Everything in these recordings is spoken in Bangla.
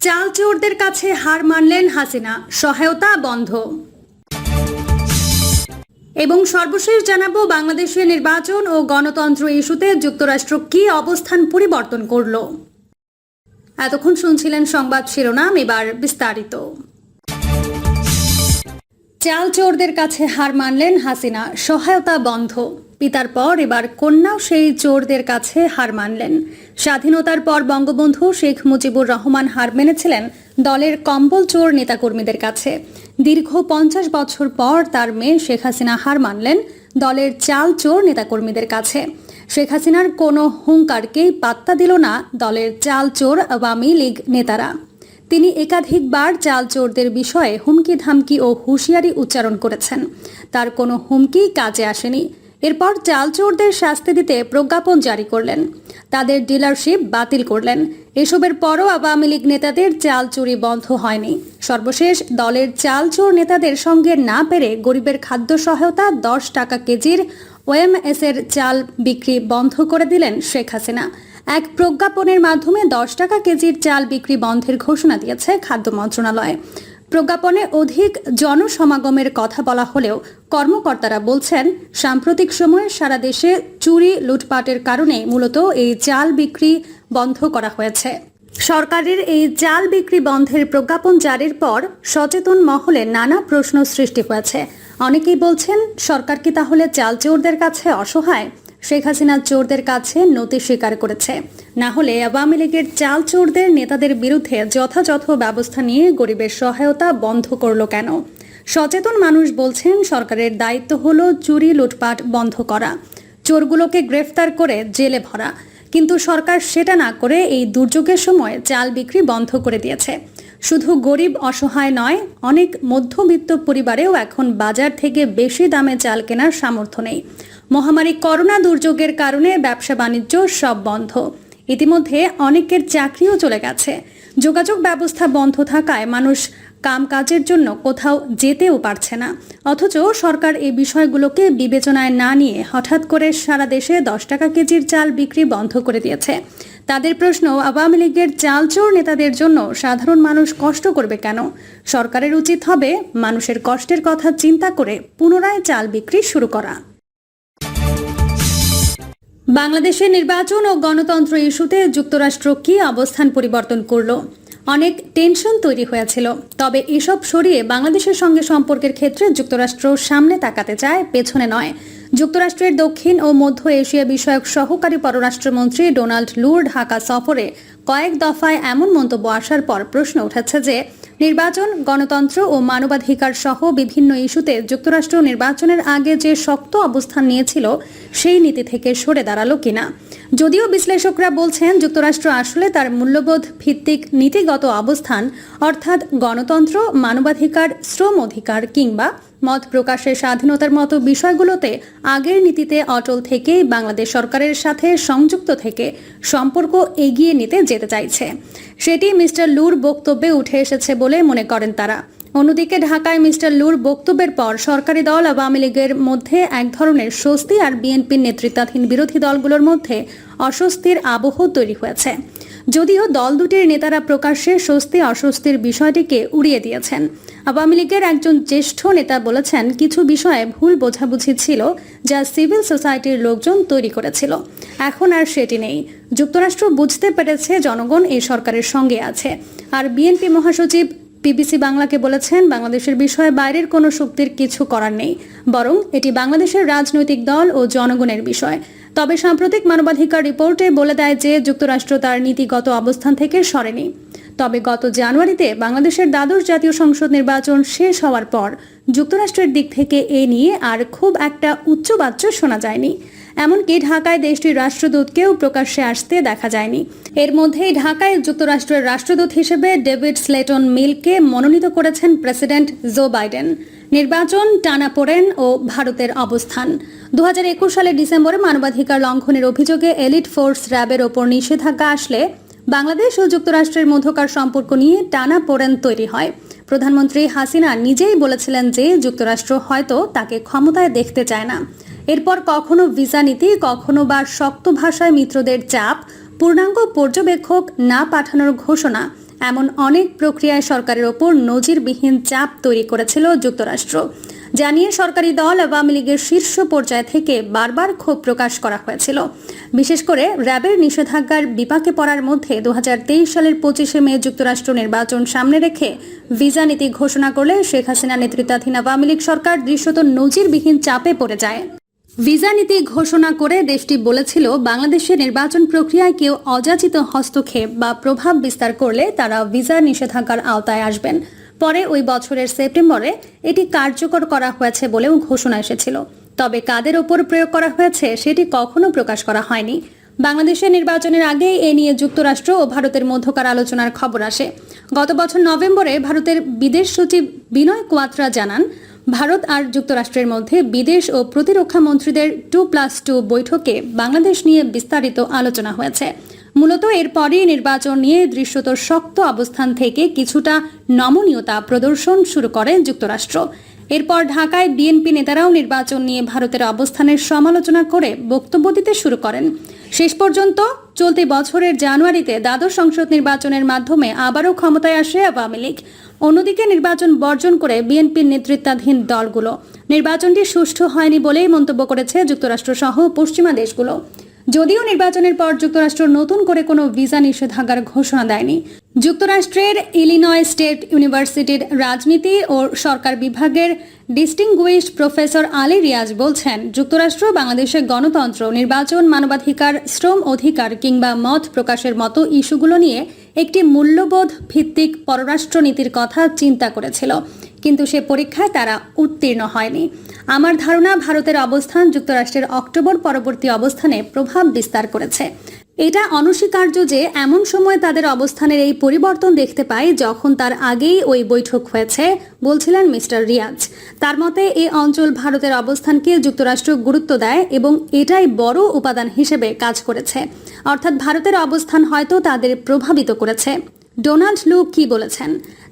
চাল চোরদের কাছে হার মানলেন হাসিনা। সহায়তা বন্ধ। এবং সর্বশেষ জানাব বাংলাদেশের নির্বাচন ও গণতন্ত্র ইস্যুতে যুক্তরাষ্ট্র কি অবস্থান পরিবর্তন করল? এতক্ষণ শুনছিলেন সংবাদ শিরোনাম, এবার বিস্তারিত। চাল চোরদের কাছে হার মানলেন হাসিনা। সহায়তা বন্ধ। পিতার পর এবার কন্যাও সেই চোরদের কাছে হার মানলেন। স্বাধীনতার পর বঙ্গবন্ধু শেখ মুজিবুর রহমান হার মেনেছিলেন দলের কম্বল চোর নেতাকর্মীদের কাছে। দীর্ঘ পঞ্চাশ বছর পর তার মেয়ে শেখ হাসিনা হার মানলেন দলের চাল চোর নেতাকর্মীদের কাছে। শেখ হাসিনার কোনো হুঙ্কারকেই পাত্তা দিল না দলের চাল চোর আওয়ামী লীগ নেতারা। তিনি একাধিকবার চাল চোরদের বিষয়ে হুমকি ধামকি ও হুঁশিয়ারি উচ্চারণ করেছেন। তার কোনো হুমকি কাজে আসেনি। এরপর চাল চোরদের শাস্তি দিতে প্রজ্ঞাপন জারি করলেন। তাদের ডিলারশিপ বাতিল করলেন। এসবের পরও আওয়ামী লীগ নেতাদের চাল চুরি বন্ধ হয়নি। সর্বশেষ দলের চাল চোর নেতাদের সঙ্গে না পেরে গরিবের খাদ্য সহায়তা দশ টাকা কেজির ওএমএস এর চাল বিক্রি বন্ধ করে দিলেন শেখ হাসিনা। এক প্রজ্ঞাপনের মাধ্যমে দশ টাকা কেজির চাল বিক্রি বন্ধের ঘোষণা দিয়েছে খাদ্য মন্ত্রণালয়। প্রজ্ঞাপনে অধিক জনসমাগমের কথা বলা হলেও কর্মকর্তারা বলছেন, সাম্প্রতিক সময়ে সারা দেশে চুরি লুটপাটের কারণে মূলত এই চাল বিক্রি বন্ধ করা হয়েছে। সরকারের এই চাল বিক্রি বন্ধের প্রজ্ঞাপন জারির পর সচেতন মহলে নানা প্রশ্ন সৃষ্টি হয়েছে। অনেকেই বলছেন, সরকার কি তাহলে চাল চোরদের কাছে অসহায়? শেখ হাসিনা চোরদের কাছে নতি স্বীকার করেছে। না হলে আওয়ামী লীগের চাল চোরদের নেতাদের বিরুদ্ধে যথাযথ ব্যবস্থা নিয়ে গরিবের সহায়তা বন্ধ করল কেন? সচেতন মানুষ বলছেন সরকারের দায়িত্ব হলো চুরি লুটপাট বন্ধ করা। চোরগুলোকে গ্রেফতার করে জেলে ভরা। কিন্তু সরকার সেটা না করে এই দুর্যোগের সময় চাল বিক্রি বন্ধ করে দিয়েছে। শুধু গরিব অসহায় নয়, অনেক মধ্যবিত্ত পরিবারেও এখন বাজার থেকে বেশি দামে চাল কেনার সামর্থ্য নেই। মহামারী করোনা দুর্যোগের কারণে ব্যবসা বাণিজ্য সব বন্ধ। ইতিমধ্যে অনেকের চাকরিও চলে গেছে। যোগাযোগ ব্যবস্থা বন্ধ থাকায় মানুষ কামকাজের জন্য কোথাও যেতেও পারছে না। অথচ সরকার এই বিষয়গুলোকে বিবেচনায় না নিয়ে হঠাৎ করে সারা দেশে দশ টাকা কেজির চাল বিক্রি বন্ধ করে দিয়েছে। তাদের প্রশ্ন, আওয়ামী লীগের চাল চালচোর নেতাদের জন্য সাধারণ মানুষ কষ্ট করবে কেন? সরকারের উচিত হবে মানুষের কষ্টের কথা চিন্তা করে পুনরায় চাল বিক্রি শুরু করা। বাংলাদেশের নির্বাচন ও গণতন্ত্র ইস্যুতে যুক্তরাষ্ট্র কি অবস্থান পরিবর্তন করল? অনেক টেনশন তৈরি হয়েছিল। তবে এসব সরিয়ে বাংলাদেশের সঙ্গে সম্পর্কের ক্ষেত্রে যুক্তরাষ্ট্র সামনে তাকাতে চায়, পেছনে নয়। যুক্তরাষ্ট্রের দক্ষিণ ও মধ্য এশিয়া বিষয়ক সহকারী পররাষ্ট্রমন্ত্রী ডোনাল্ড লুর ঢাকা সফরে কয়েক দফায় এমন মন্তব্য আসার পর প্রশ্ন উঠেছে যে নির্বাচন, গণতন্ত্র ও মানবাধিকার সহ বিভিন্ন ইস্যুতে যুক্তরাষ্ট্র নির্বাচনের আগে যে শক্ত অবস্থান নিয়েছিল, সেই নীতি থেকে সরে দাঁড়াল কিনা। যদিও বিশ্লেষকরা বলছেন যুক্তরাষ্ট্র আসলে তার মূল্যবোধ ভিত্তিক নীতিগত অবস্থান, অর্থাৎ গণতন্ত্র, মানবাধিকার, শ্রম অধিকার কিংবা মত প্রকাশের স্বাধীনতার মতো বিষয়গুলোতে আগের নীতিতে অটল থেকেই বাংলাদেশ সরকারের সাথে সংযুক্ত থেকে সম্পর্ক এগিয়ে নিতে যেতে চাইছে। সেটি মিস্টার লুর বক্তব্যে উঠে এসেছে বলে মনে করেন তারা। অন্যদিকে ঢাকায় মিস্টার লুর বক্তব্যের পর সরকারি দল আওয়ামী লীগের মধ্যে এক ধরনের স্বস্তি আর বিএনপির নেতৃত্বাধীন বিরোধী দলগুলোর মধ্যে অস্বস্তির আবহ তৈরি হয়েছে। যদিও দল দুটির নেতারা প্রকাশ্যে স্বস্তি, অস্বস্তির বিষয়টিকে উড়িয়ে দিয়েছেন। আওয়ামী লীগের একজন জ্যেষ্ঠ নেতা বলেছেন, কিছু বিষয়ে ভুল বোঝাবুঝি ছিল যা সিভিল সোসাইটির লোকজন তৈরি করেছিল। এখন আর সেটি নেই। যুক্তরাষ্ট্র বুঝতে পেরেছে জনগণ এই সরকারের সঙ্গে আছে। আর বিএনপি মহাসচিব বিবিসি বাংলাকে বলেছেন, বাংলাদেশের বিষয়ে বাইরের কোনো শক্তির কিছু করার নেই, বরং এটি বাংলাদেশের রাজনৈতিক দল ও জনগণের বিষয়। তবে সাম্প্রতিক মানবাধিকার রিপোর্টে বলে দেয় যে, যুক্তরাষ্ট্র তার নীতিগত অবস্থান থেকে সরেনি। তবে গত জানুয়ারিতে বাংলাদেশের দ্বাদশ জাতীয় সংসদ নির্বাচন শেষ হওয়ার পর, যুক্তরাষ্ট্রের দিক থেকে এ নিয়ে আর খুব একটা উচ্চবাচ্য শোনা যায়নি। এমনকি ঢাকায় দেশটির রাষ্ট্রদূতকেও প্রকাশ্যে আসতে দেখা যায়নি। এর মধ্যেই ঢাকায় যুক্তরাষ্ট্রের রাষ্ট্রদূত হিসেবে ডেভিড স্লেটন মিলকে মনোনীত করেছেন প্রেসিডেন্ট জো বাইডেন। নির্বাচন টানাপোড়েন ও ভারতের অবস্থান। দু সালের ডিসেম্বরে মানবাধিকার লঙ্ঘনের অভিযোগে এলিট ফোর্স র্যাবের ওপর নিষেধাজ্ঞা আসলে বাংলাদেশ ও যুক্তরাষ্ট্রের মধ্যকার সম্পর্ক নিয়ে টানা পোড়েন তৈরি হয়। প্রধানমন্ত্রী হাসিনা নিজেই বলেছিলেন যে যুক্তরাষ্ট্র হয়তো তাকে ক্ষমতায় দেখতে চায় না। এরপর কখনো ভিসা নীতি, কখনো বা শক্ত ভাষায় মিত্রদের চাপ, পূর্ণাঙ্গ পর্যবেক্ষক না পাঠানোর ঘোষণা, এমন অনেক প্রক্রিয়ায় সরকারের ওপর নজিরবিহীন চাপ তৈরি করেছিল যুক্তরাষ্ট্র। জানিয়ে সরকারি দল আওয়ামী লীগের শীর্ষ পর্যায় থেকে বারবার ক্ষোভ প্রকাশ করা হয়েছিল। বিশেষ করে র্যাবের নিষেধাজ্ঞার বিপাকে পড়ার মধ্যে দু হাজার তেইশ সালের পঁচিশে মে যুক্তরাষ্ট্র নির্বাচন সামনে রেখে ভিসা নীতি ঘোষণা করলে শেখ হাসিনা নেতৃত্বাধীন আওয়ামী লীগ সরকার দৃশ্যত নজিরবিহীন চাপে পড়ে যায়। ভিসা নীতি ঘোষণা করে দেশটি বলেছিল, বাংলাদেশের নির্বাচন প্রক্রিয়ায় কেউ অযাচিত হস্তক্ষেপ বা প্রভাব বিস্তার করলে তারা ভিসা নিষেধাজ্ঞার আওতায় আসবেন। পরে ওই বছরের সেপ্টেম্বরে এটি কার্যকর করা হয়েছে বলেও ঘোষণা এসেছিল। তবে কাদের ওপর প্রয়োগ করা হয়েছে সেটি কখনো প্রকাশ করা হয়নি। বাংলাদেশের নির্বাচনের আগে এ নিয়ে যুক্তরাষ্ট্র ও ভারতের মধ্যকার আলোচনার খবর আসে। গত বছর নভেম্বরে ভারতের বিদেশ সচিব বিনয় কোয়াত্রা জানান ভারত আর যুক্তরাষ্ট্রের মধ্যে বিদেশ ও প্রতিরক্ষা মন্ত্রীদের টু প্লাস টু বৈঠকে বাংলাদেশ নিয়ে বিস্তারিত আলোচনা হয়েছে। মূলত এরপরই নির্বাচন নিয়ে দৃশ্যত শক্ত অবস্থান থেকে কিছুটা নমনীয়তা প্রদর্শন শুরু করে যুক্তরাষ্ট্র। এরপর ঢাকায় বিএনপি নেতারাও নির্বাচন নিয়ে ভারতের অবস্থানের সমালোচনা করে বক্তব্য দিতে শুরু করেন। শেষ পর্যন্ত চলতি বছরের জানুয়ারিতে দ্বাদশ সংসদ নির্বাচনের মাধ্যমে আবারও ক্ষমতায় আসে আওয়ামী লীগ। অন্যদিকে নির্বাচন বর্জন করে বিএনপির নেতৃত্বাধীন দলগুলো। নির্বাচনটি সুষ্ঠু হয়নি বলেই মন্তব্য করেছে যুক্তরাষ্ট্র সহ পশ্চিমা দেশগুলো। যদিও নির্বাচনের পর যুক্তরাষ্ট্র নতুন করে কোনো ভিসা নিষেধাজ্ঞার ঘোষণা দেয়নি। যুক্তরাষ্ট্রের ইলিনয় স্টেট ইউনিভার্সিটির রাজনীতি ও সরকার বিভাগের ডিস্টিংগুইশ প্রফেসর আলী রিয়াজ বলছেন, যুক্তরাষ্ট্র বাংলাদেশের গণতন্ত্র, নির্বাচন মানবাধিকার, শ্রম অধিকার কিংবা মত প্রকাশের মতো ইস্যুগুলো নিয়ে একটি মূল্যবোধ ভিত্তিক পররাষ্ট্রনীতির কথা চিন্তা করেছিল। কিন্তু সে পরীক্ষায় তারা উত্তীর্ণ হয়নি। আমার ধারণা, ভারতের অবস্থান যুক্তরাষ্ট্রের অক্টোবর পরবর্তী অবস্থানে প্রভাব বিস্তার করেছে। এটা অনস্বীকার্য যে এমন সময় তাদের অবস্থানের এই পরিবর্তন দেখতে পাই যখন তার আগেই ওই বৈঠক হয়েছে, বলছিলেন মিস্টার রিয়াজ। তার মতে এই অঞ্চল ভারতের অবস্থানকে যুক্তরাষ্ট্র গুরুত্ব দেয় এবং এটাই বড় উপাদান হিসেবে কাজ করেছে। অর্থাৎ ভারতের অবস্থান হয়তো তাদের প্রভাবিত করেছে। ডোনাল্ড লু কি বলেছেন?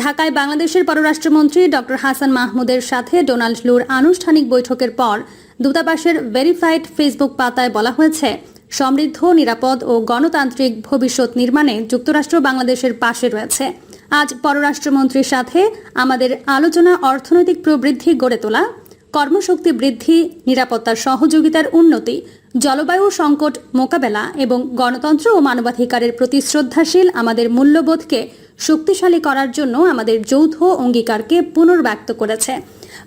ঢাকায় বাংলাদেশের পররাষ্ট্রমন্ত্রী ডক্টর হাসান মাহমুদের সাথে ডোনাল্ড লুর আনুষ্ঠানিক বৈঠকের পর দূতাবাসের ভেরিফাইড ফেসবুক পাতায় বলা হয়েছে, সমৃদ্ধ, নিরাপদ ও গণতান্ত্রিক ভবিষ্যৎ নির্মাণে যুক্তরাষ্ট্র বাংলাদেশের পাশে রয়েছে। আজ পররাষ্ট্রমন্ত্রীর সাথে আমাদের আলোচনা অর্থনৈতিক প্রবৃদ্ধি গড়ে তোলা, কর্মশক্তি বৃদ্ধি, নিরাপত্তার সহযোগিতার উন্নতি, জলবায়ু সংকট মোকাবেলা এবং গণতন্ত্র ও মানবাধিকারের প্রতি শ্রদ্ধাশীল আমাদের মূল্যবোধকে শক্তিশালী করার জন্য আমাদের যৌথ অঙ্গীকারকে পুনর্ব্যক্ত করেছে।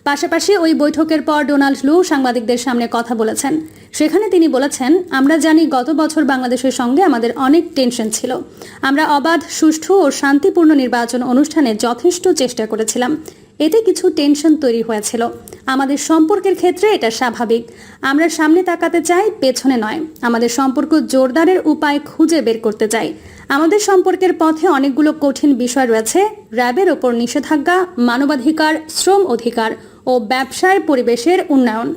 পাশাপাশি ওই বৈঠকের পর ডোনাল্ড লু সাংবাদিকদের সামনে কথা বলেছেন। সেখানে তিনি বলেছেন, আমরা জানি গত বছর বাংলাদেশের সঙ্গে আমাদের অনেক টেনশন ছিল। আমরা অবাধ, সুষ্ঠু ও শান্তিপূর্ণ নির্বাচন অনুষ্ঠানে যথেষ্ট চেষ্টা করেছিলাম। এতে কিছু টেনশন তৈরি হয়েছিল। আমাদের সম্পর্কের ক্ষেত্রে এটা স্বাভাবিক। আমরা সামনে তাকাতে চাই, পেছনে নয়। আমাদের সম্পর্ক জোরদারের উপায় খুঁজে বের করতে চাই। আমাদের সম্পর্কের পথে অনেকগুলো কঠিন বিষয় রয়েছে। র্যাবের ওপর নিষেধাজ্ঞা, মানবাধিকার, শ্রম অধিকার ও ব্যবসায় পরিবেশের উন্নয়ন।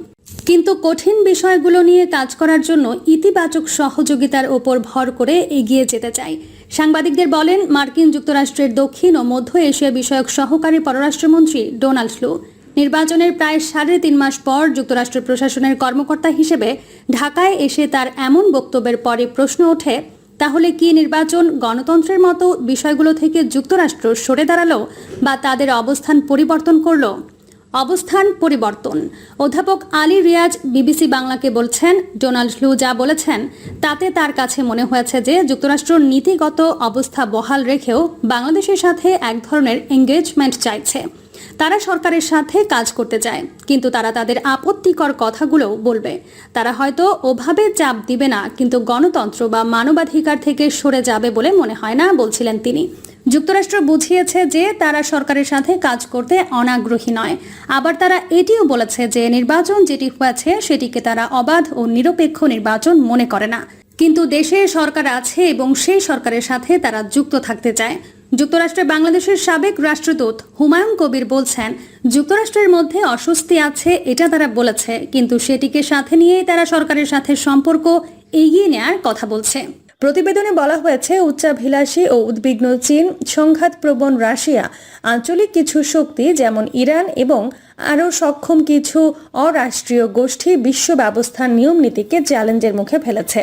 কিন্তু কঠিন বিষয়গুলো নিয়ে কাজ করার জন্য ইতিবাচক সহযোগিতার ওপর ভর করে এগিয়ে যেতে চাই। সাংবাদিকদের বলেন, মার্কিন যুক্তরাষ্ট্রের দক্ষিণ ও মধ্য এশিয়া বিষয়ক সহকারী পররাষ্ট্রমন্ত্রী ডোনাল্ড লু নির্বাচনের প্রায় সাড়ে তিন মাস পর যুক্তরাষ্ট্র প্রশাসনের কর্মকর্তা হিসেবে ঢাকায় এসে তার এমন বক্তব্যের পরে প্রশ্ন ওঠে, তাহলে কি নির্বাচন গণতন্ত্রের মতো বিষয়গুলো থেকে যুক্তরাষ্ট্র সরে দাঁড়াল বা তাদের অবস্থান পরিবর্তন করল? অবস্থান পরিবর্তন। অধ্যাপক আলী রিয়াজ বিবিসি বাংলাকে বলছেন, ডোনাল্ড লু যা বলেছেন, তাতে তার কাছে মনে হয়েছে যে যুক্তরাষ্ট্র নীতিগত অবস্থা বহাল রেখেও বাংলাদেশের সাথে এক ধরনের এঙ্গেজমেন্ট চাইছে। তারা সরকারের সাথে কাজ করতে চায়, কিন্তু তারা তাদের আপত্তিকর কথাগুলো বলবে। তারা হয়তো ওভাবে চাপ দিবে না, কিন্তু গণতন্ত্র বা মানবাধিকার থেকে সরে যাবে বলে মনে হয় না, বলছিলেন তিনি। যুক্তরাষ্ট্র বুঝিয়েছে যে তারা সরকারের সাথে কাজ করতে অনাগ্রহী নয়। আবার তারা এটিও বলেছে যে নির্বাচন যেটি হয়েছে সেটিকে তারা অবাধ ও নিরপেক্ষ নির্বাচন মনে করে না। কিন্তু দেশে সরকার আছে এবং সেই সরকারের সাথে তারা যুক্ত থাকতে চায়। যুক্তরাষ্ট্রে বাংলাদেশের সাবেক রাষ্ট্রদূত হুমায়ুন কবির বলছেন, যুক্তরাষ্ট্রের মধ্যে অস্বস্তি আছে এটা তারা বলেছে, কিন্তু সেটিকে সাথে নিয়েই তারা সরকারের সাথে সম্পর্ক এগিয়ে নেয়ার কথা বলছে। প্রতিবেদনে বলা হয়েছে, উচ্চাভিলাষী ও উদ্বিগ্ন চীন, সংঘাতপ্রবণ রাশিয়া, আঞ্চলিক কিছু শক্তি যেমন ইরান এবং আরও সক্ষম কিছু অরাষ্ট্রীয় গোষ্ঠী বিশ্ব ব্যবস্থার নিয়ম নীতিকে চ্যালেঞ্জের মুখে ফেলেছে।